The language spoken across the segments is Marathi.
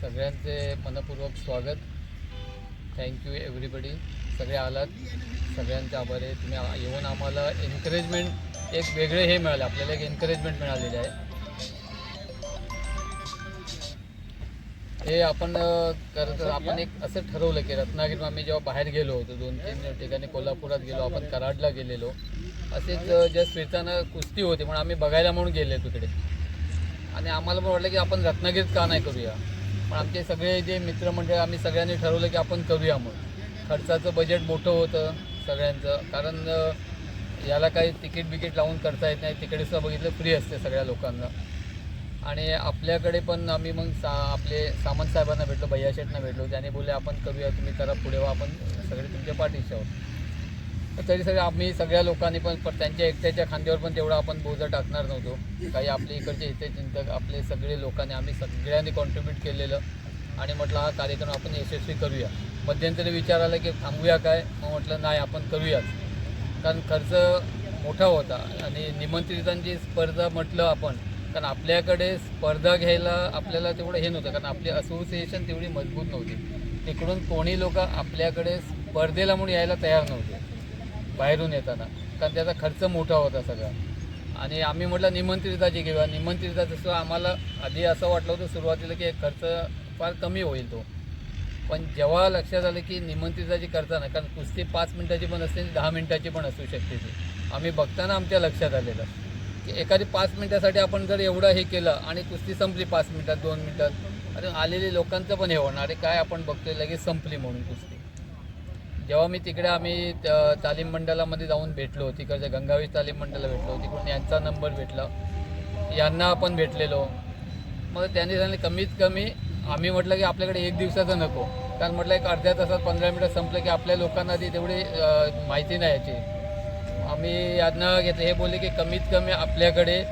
सगळ्यांचे मनपूर्वक स्वागत. थँक्यू एव्हरीबडी सगळे आलात. सगळ्यांचे आभार आहे. तुम्ही येऊन आम्हाला एनकरेजमेंट एक वेगळे हे मिळालं. आपल्याला एक एनकरेजमेंट मिळालेले आहे. हे आपण करत आपण एक असं ठरवलं की रत्नागिरीत आम्ही जेव्हा बाहेर गेलो होतो दोन तीन ठिकाणी कोल्हापुरात गेलो आपण कराडला गेलेलो. असेच जस्ट फिरताना कुस्ती होती म्हणून आम्ही बघायला म्हणून गेले तिकडे. आणि आम्हाला पण वाटलं की आपण रत्नागिरीत का नाही करूया? पण आमचे सगळे जे मित्रमंडळ आम्ही सगळ्यांनी ठरवलं की आपण करूया म्हणून. खर्चाचं बजेट मोठं होतं सगळ्यांचं. कारण याला काही तिकीट बिकीट लावून करता येत नाही. तिकीटसुद्धा बघितलं फ्री असते सगळ्या लोकांना. आणि आपल्याकडे पण आम्ही मग सा आपले सामंत साहेबांना भेटलो भैया शेठना भेटलो. त्याने बोलले आपण करूया तुम्ही करा पुढे वा आपण सगळे तुमच्या पाठीशी आहोत. तर तरी सगळं आम्ही सगळ्या लोकांनी पण पण त्यांच्या एकट्याच्या खांद्यावर पण तेवढा आपण बोजं टाकणार नव्हतो. काही आपल्या इकडचे इथे चिंतक आपले सगळे लोकांनी आम्ही सगळ्यांनी कॉन्ट्रीब्यूट केलेलं. आणि म्हटलं हा कार्यक्रम आपण यशस्वी करूया. मध्यंतरी विचार आला की थांबूया काय? मग म्हटलं नाही आपण करूयाच. कारण खर्च मोठा होता. आणि निमंत्रितांची स्पर्धा म्हटलं आपण कारण आपल्याकडे स्पर्धा घ्यायला आपल्याला तेवढं हे नव्हतं. कारण आपली असोसिएशन तेवढी मजबूत नव्हती. तिकडून कोणी लोक आपल्याकडे स्पर्धेला म्हणून यायला तयार नव्हते. बाहेरून येताना. कारण त्याचा खर्च मोठा होता सगळा. आणि आम्ही म्हटलं निमंत्रिताची घेऊया. निमंत्रिता तसं आम्हाला आधी असं वाटलं होतं सुरुवातीला की खर्च फार कमी होईल तो. पण जेव्हा लक्षात आलं की निमंत्रिताची करताना कारण कुस्ती पाच मिनिटाची पण असते आणि दहा मिनिटाची पण असू शकते ती. आम्ही बघताना आमच्या लक्षात आलेलं. की एखादी पाच मिनिटासाठी आपण जर एवढं हे केलं आणि कुस्ती संपली पाच मिनिटात दोन मिनिटात आणि आलेले लोकांचं पण हे होणार. अरे काय आपण बघतोय लगेच संपली म्हणून कुस्ती. जेव्हा मी तिकडे आम्ही त- तालीम मंडळामध्ये जाऊन भेटलो तिकडच्या गंगावीस तालीम मंडळाला भेटलो तिकडून यांचा नंबर भेटला यांना आपण भेटलेलो. मग त्यांनी सांगितलं कमीत कमी आम्ही म्हटलं की आपल्याकडे एक दिवसाचं नको. कारण म्हटलं एक अर्ध्या तासात पंधरा मिनटं संपलं की आपल्या लोकांना ती तेवढी माहिती नाही याची. आम्ही यांना घेतलं. हे बोलले की कमीत कमी आपल्याकडे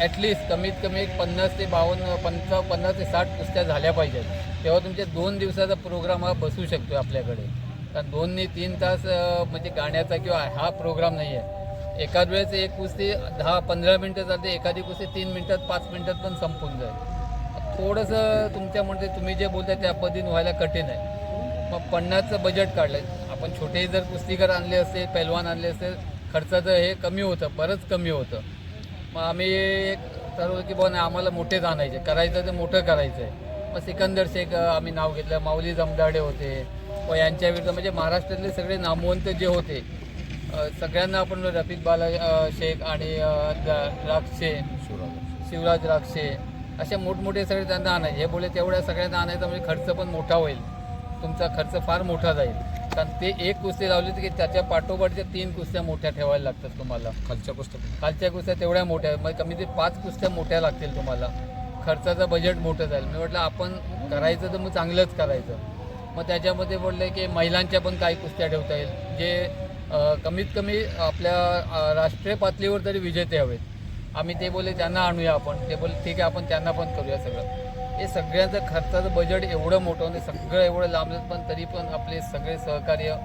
ॲटलिस्ट कमीत कमी एक पन्नास ते बावन्न पंचा पन्नास ते साठ कुस्त्या झाल्या पाहिजेत. तेव्हा तुमच्या दोन दिवसाचा प्रोग्राम हा बसू शकतो आपल्याकडे. कारण दोन ते तीन तास म्हणजे गाण्याचा किंवा हा प्रोग्राम नाही आहे. एकाच वेळेस एक कुस्ती दहा पंधरा मिनटं चालते एखादी कुस्ती तीन मिनटात पाच मिनटात पण संपून जाईल. थोडंसं तुमच्या म्हणजे तुम्ही जे बोलता त्या पद्धतीने व्हायला कठीण आहे. मग पन्नासचं बजेट काढलं आपण छोटे जर कुस्तीकर आणले असते पैलवान आणले असते खर्चाचं हे कमी होतं बरंच कमी होतं. मग आम्ही एक ठरवलं की बुवा नाही आम्हाला मोठेच आणायचे. करायचं तर मोठं करायचं आहे मग सिकंदर शेख आम्ही नाव घेतलं माऊली जमदाडे होते. व यांच्या विरुद्ध म्हणजे महाराष्ट्रातले सगळे नामवंत जे होते सगळ्यांना आपण रफिक बाला शेख आणि राक्षे शिवराज राक्षे असे मोठमोठे सगळे त्यांना आणायचे. हे बोले तेवढ्या सगळ्यांना आणायचा म्हणजे खर्च पण मोठा होईल. तुमचा खर्च फार मोठा जाईल. कारण ते एक कुस्ती लावली की त्याच्या पाठोपाठच्या तीन कुस्त्या मोठ्या ठेवायला लागतात तुम्हाला. खालच्या पुस्तक खालच्या कुस्त्या तेवढ्या मोठ्या मग कमी ते पाच कुस्त्या मोठ्या लागतील तुम्हाला. खर्चाचं बजेट मोठं जाईल. मी म्हटलं आपण करायचं तर मग चांगलंच करायचं. मग त्याच्यामध्ये बोलले की महिलांच्या पण काही कुस्त्या ठेवता येईल. जे कमीत कमी आपल्या राष्ट्रीय पातळीवर तरी विजेते हवेत. आम्ही ते बोलले त्यांना आणूया आपण. ते बोलले ठीक आहे आपण त्यांना पण करूया सगळं. हे सगळ्यांचं खर्चाचं बजेट एवढं मोठं म्हणजे सगळं एवढं लांब पण तरी पण आपले सगळे सहकार्य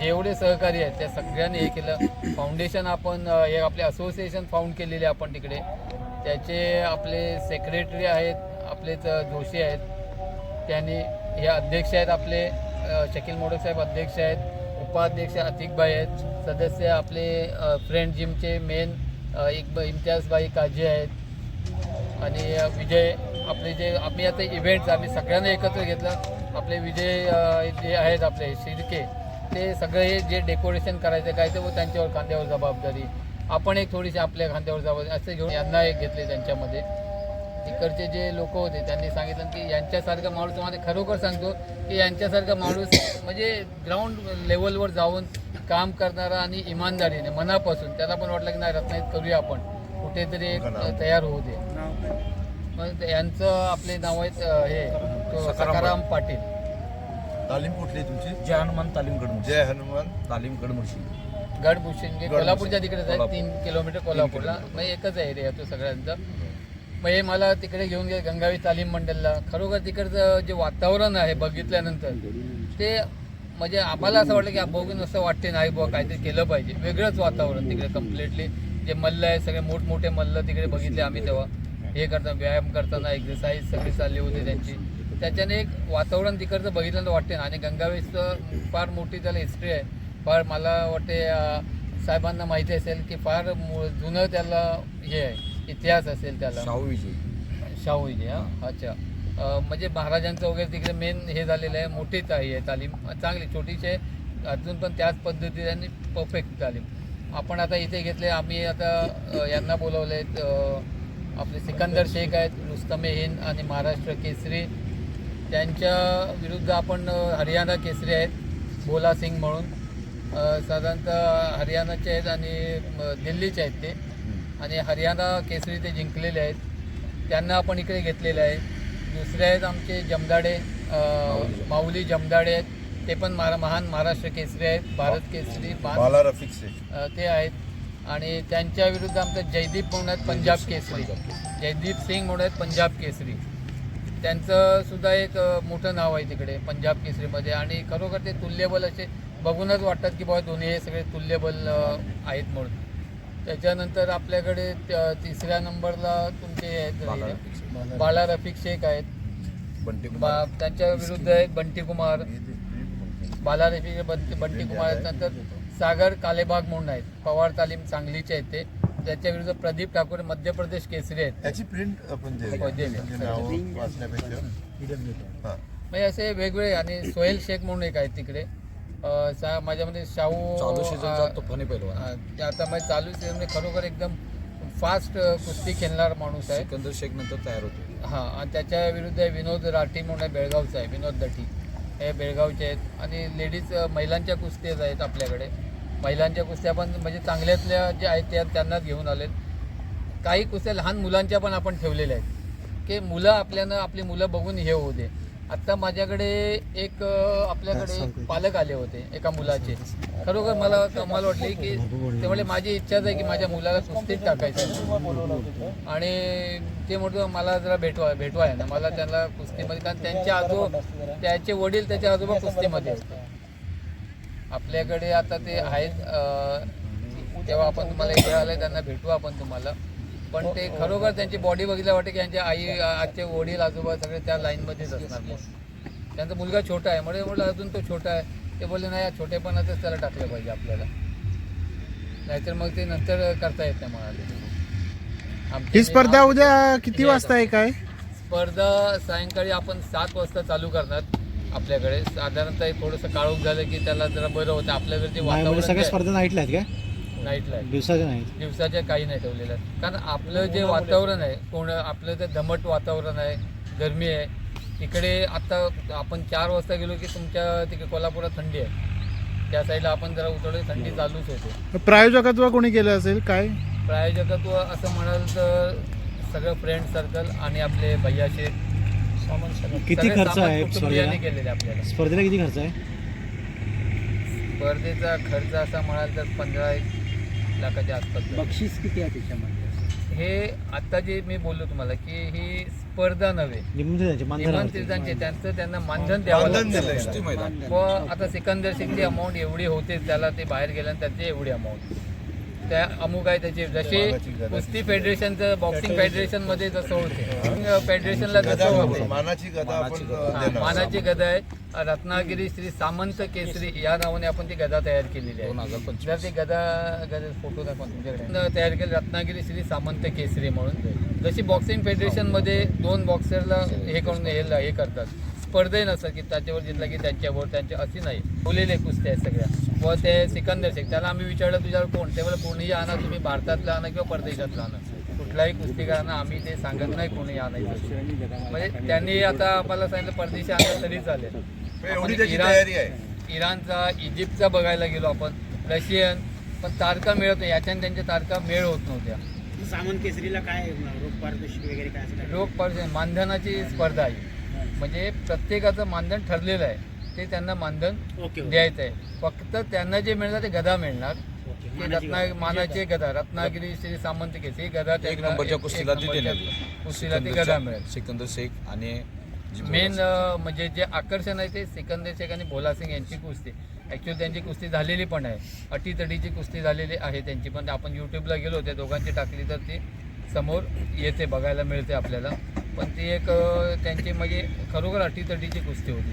जेवढे सहकारी आहेत त्या सगळ्यांनी हे केलं. फाउंडेशन आपण हे आपले असोसिएशन फाउंड केलेले आपण तिकडे. त्याचे आपले सेक्रेटरी आहेत आपलेच जोशी आहेत त्यांनी हे अध्यक्ष आहेत आपले शकील मोडक साहेब अध्यक्ष आहेत उपाध्यक्ष अतिकबाई आहेत सदस्य आपले फ्रेंड जिमचे मेन एक इम्तियाजबाई काजी आहेत. आणि विजय आपले जे आम्ही आता इव्हेंट्स आम्ही सगळ्यांना एकत्र घेतलं. आपले विजय जे आहेत आपले शिर्के ते सगळे जे डेकोरेशन करायचं काय ते व त्यांच्यावर खांद्यावर जबाबदारी. आपण एक थोडीशी आपल्या खांद्यावर जबाबदारी असे घेऊन यांना एक घेतले त्यांच्यामध्ये. इकडचे जे लोक होते त्यांनी सांगितलं की यांच्यासारखा माणूस मला खरोखर सांगतो की यांच्यासारखा माणूस म्हणजे ग्राउंड लेवलवर जाऊन काम करणारा आणि इमानदारीने मनापासून त्याला पण वाटलं की नाही रत्नागिरीत करूया आपण. कुठेतरी एक तयार होऊ दे. मग यांचं आपले नाव आहेत हे सखाराम पाटील. तालीम कुठली आहे तुमची? जय हनुमान तालीम कडमुर्शी जय हनुमान. तालीम कडमुर्शी गडभूषण कोल्हापूरच्या तिकडेच आहे कोल्हापूर. तीन किलोमीटर कोल्हापूरला. मग एकच आहे एरिया तो सगळ्यांचा. मग हे मला तिकडे घेऊन गेले गंगावी तालीम मंडळला. खरोखर तिकडचं जे वातावरण आहे बघितल्यानंतर ते म्हणजे आम्हाला असं वाटलं की बघून असं वाटते नाही बुवा काहीतरी केलं पाहिजे. वेगळंच वातावरण तिकडे कम्प्लिटली जे मल्ल आहे सगळे मोठमोठे मल्ल तिकडे बघितले आम्ही तेव्हा. हे करताना व्यायाम करताना एक्सरसाइज सगळी चालली होती त्यांची. त्याच्याने एक वातावरण तिकडचं बघितलं तर वाटते. ना आणि गंगावेशचं फार मोठी त्याला हिस्ट्री आहे. फार मला वाटते साहेबांना माहिती असेल की फार जुनं त्याला हे आहे. इतिहास असेल त्याला. शाहू विजय शाहू विजय हा? अच्छा. म्हणजे महाराजांचं वगैरे तिकडे मेन हे झालेलं आहे मोठीच आहे तालीम. चांगली छोटीशी आहे. अजून पण त्याच पद्धतीने आणि परफेक्ट तालीम. आपण आता इथे घेतले आम्ही आता यांना बोलवले आपले सिकंदर शेख आहेत रुस्तमे हिंद आणि महाराष्ट्र केसरी. त्यांच्या विरुद्ध आपण हरियाणा केसरी आहेत भोला सिंग म्हणून. साधारणतः हरियाणाचे आहेत आणि दिल्लीचे आहेत ते. आणि हरियाणा केसरी ते जिंकलेले आहेत. त्यांना आपण इकडे घेतलेले आहे. दुसरे आहेत आमचे जमदाडे माऊली. जमदाडे आहेत. ते पण महारा महान महाराष्ट्र केसरी आहेत. भारत केसरी ते आहेत. आणि त्यांच्या विरुद्ध आमचं जयदीप म्हणून आहेत पंजाब केसरी. जयदीप सिंग म्हणून आहेत पंजाब केसरी. त्यांचं सुद्धा एक मोठं नाव आहे तिकडे पंजाब केसरीमध्ये. आणि खरोखर ते तुल्यबल असे बघूनच वाटतात की बाबा दोन्ही हे सगळे तुल्यबल आहेत म्हणून. त्याच्यानंतर आपल्याकडे तिसऱ्या नंबरला तुमचे आहेत. बाला रफिक शेख आहेत. त्यांच्या विरुद्ध आहेत बंटी कुमार. बाला रफिक बंटी कुमार. आहेत. नंतर सागर कालेबाग म्हणून आहेत. पवार तालीम सांगलीचे आहेत ते. त्याच्या विरुद्ध प्रदीप ठाकूर मध्य प्रदेश केसरी आहेत. त्याची प्रिंट आपण हो. म्हणजे म्हणजे असे वेगवेगळे आणि सोहेल शेख म्हणून एक आहेत तिकडे. सा माझ्यामध्ये शाहू चालू सीझनचा अं, तुफानी पैलवान. अं, ते आता माझ्या चालू सीझनमध्ये खरोखर एकदम फास्ट कुस्ती खेळणारा माणूस आहे. सिकंदर शेख नंतर तयार होतो. हां आणि त्याच्या विरुद्ध आहे विनोद राठी म्हणून आहे बेळगावचा आहे विनोद दठी. हे बेळगावचे आहेत. आणि लेडीज अ, महिलांच्या कुस्त्याच आहेत आपल्याकडे. महिलांच्या कुस्त्या पण म्हणजे चांगल्यातल्या ज्या आहेत त्या त्यांनाच घेऊन आलेत. काही कुस्त्या लहान मुलांच्या पण आपण ठेवलेल्या आहेत. की मुलं आपल्यानं आपली मुलं बघून हे होऊ दे. आत्ता माझ्याकडे एक आपल्याकडे पालक आले होते एका मुलाचे. खरोखर मला कमाल वाटली की ते म्हणजे माझी इच्छाच आहे की माझ्या मुलाला कुस्तीत टाकायचं. आणि ते म्हणतो मला जरा भेटवा भेटवा आहे ना मला त्यांना कुस्तीमध्ये कारण त्यांचे आजो त्याचे वडील त्याचे आजोबा कुस्तीमध्ये आपल्याकडे आता ते आहेत तेव्हा आपण तुम्हाला इथे आलं त्यांना भेटू आपण तुम्हाला. पण ते खरोखर त्यांची बॉडी बघितल्या वाटते की यांचे आई आजचे वडील आजोबा सगळे त्या लाईनमध्येच असणार. त्यांचा मुलगा छोटा आहे. म्हणजे म्हटलं अजून तो छोटा आहे. ते बोलले नाही या छोटेपणातच त्याला टाकलं पाहिजे आपल्याला. नाहीतर मग ते नंतर करता येत नाही म्हणाले. आमचे ही स्पर्धा उद्या किती वाजता आहे काय? स्पर्धा सायंकाळी आपण सात वाजता चालू करणार आपल्याकडे. साधारणतः थोडंसं काळोख झालं की त्याला जरा बरं होतं. आपल्याकडे जे म्हणजे वातावरण स्पर्धा नाईटला आहेत काय? नाईटला आहे. दिवसाच्या नाहीत. दिवसाच्या काही नाही ठेवलेलं आहे कारण आपलं जे वातावरण आहे पूर्ण आपलं जे दमट वातावरण आहे गरमी आहे तिकडे आता आपण चार वाजता गेलो की तुमच्या तिकडे कोल्हापुरात थंडी आहे. त्या साईडला आपण जरा उतरलो की थंडी चालूच होते. प्रायोजकत्व कोणी केलं असेल? काय? प्रायोजकत्व असं म्हणाल तर सगळं फ्रेंड सर्कल आणि आपले भैयाशे किती खर्च आहे केलेले आपल्याला. स्पर्धेला किती खर्च आहे? स्पर्धेचा खर्च असा म्हणाल तर पंधरा एक लाखाच्या आसपास जाईल. बक्षीस किती आहे त्याच्यामध्ये? हे आता जे मी बोललो तुम्हाला की ही स्पर्धा नव्हे. निमंत्रण त्यांचे त्यांना मानधन द्यावं मानधन लागतं. दिलंय. कुस्ती मैदान. व आता सिकंदर सिंगची अमाऊंट एवढी होते त्याला ते बाहेर गेल्यानंतर त्याची एवढी अमाऊंट त्या अमुक आहे त्याची गदा. कुस्ती फेडरेशनचं बॉक्सिंग फेडरेशनमध्ये जसं होते. फेडरेशनला जसं होते. मानाची गदा आपण मानाची अ, देणार. मानाची गदा आहे. रत्नागिरी श्री सामंत केसरी या नावाने आपण ती गदा तयार केलेली आहे. जर ती गदा गदा फोटो दाखवा तुमच्याकडे. तयार केली रत्नागिरी श्री सामंत केसरी म्हणून. जशी बॉक्सिंग फेडरेशनमध्ये दोन बॉक्सरला हे करून हे करतात. स्पर्धे नसतात की त्याच्यावर जिंकला की त्यांच्यावर त्यांच्या अशी नाही. बोललेले कुस्त्या आहेत सगळ्या. व ते सिकंदर शेख त्याला आम्ही विचारलं तुझ्यावर कोण? ते मला कोणीही आणा तुम्ही भारतातलं आणा किंवा परदेशातलं आणा. कुठल्याही कुस्तीकरांना आम्ही ते सांगत नाही कोणी आणायचं. म्हणजे त्यांनी आता आम्हाला सांगितलं परदेशी आणलं तरी चालेल. एवढी आपण त्याची इराण- तयारी आहे. इराणचा इजिप्तचा बघायला गेलो आपण रशियन पण तारका मिळत नाही याच्याने त्यांच्या तारका मेळ होत नव्हत्या. सामंत केसरीला काय रोग पारदर्शक वगैरे काय? रोग पर्जन मानधनाची स्पर्धा आहे. म्हणजे प्रत्येकाचं मानधन ठरलेलं आहे. ते त्यांना मानधन. द्यायचं आहे. फक्त त्यांना जे मिळणार ते गदा मिळणार. ते मानाची रत्ना गदा. मानाचे गदा. रत्नागिरी श्री सामंत केस ही गदा एक त्यांना- नंबरच्या एक- कुस्तीला कुस्तीला ती गदा मिळेल. सिकंदर शेख आणि मेन म्हणजे जे आकर्षण आहे ते सिकंदर शेख आणि भोला सिंग यांची कुस्ती. ॲक्च्युली त्यांची कुस्ती झालेली पण आहे. अटीतटीची कुस्ती झालेली आहे त्यांची पण आपण यूट्यूबला गेलो त्या दोघांची टाकली तर ती समोर येते बघायला मिळते आपल्याला. पण ती एक त्यांची म्हणजे खरोखर अटीतटीची कुस्ती होती.